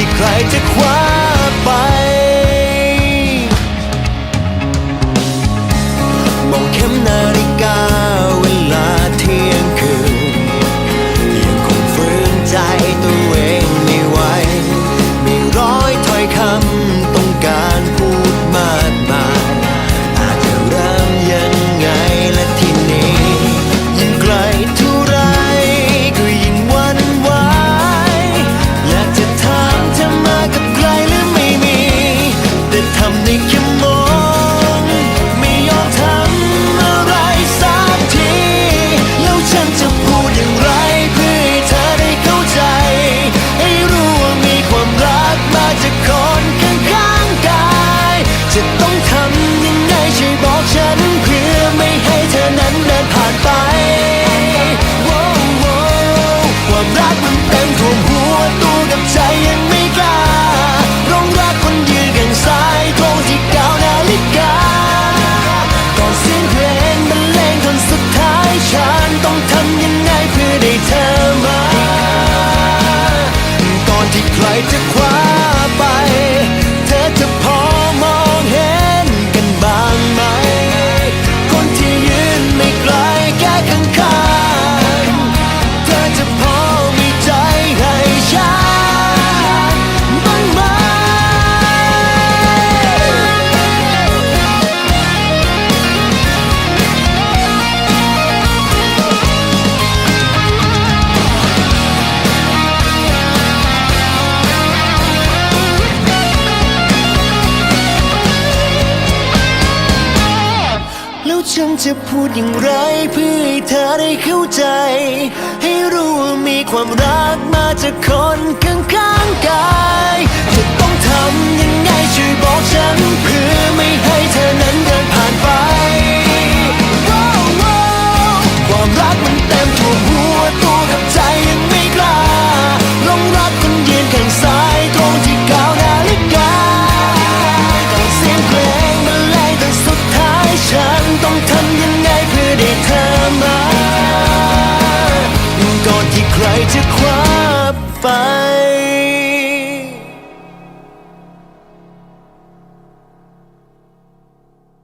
ที่ใครจะคว้าไป จะ แล้วฉันจะพูดอย่างไรเพื่อให้เธอได้เข้าใจ ให้รู้ว่ามีความรักมาจากคนข้างๆกาย จะต้องทำยังไงช่วยบอกฉันเพื่อไม่ fun.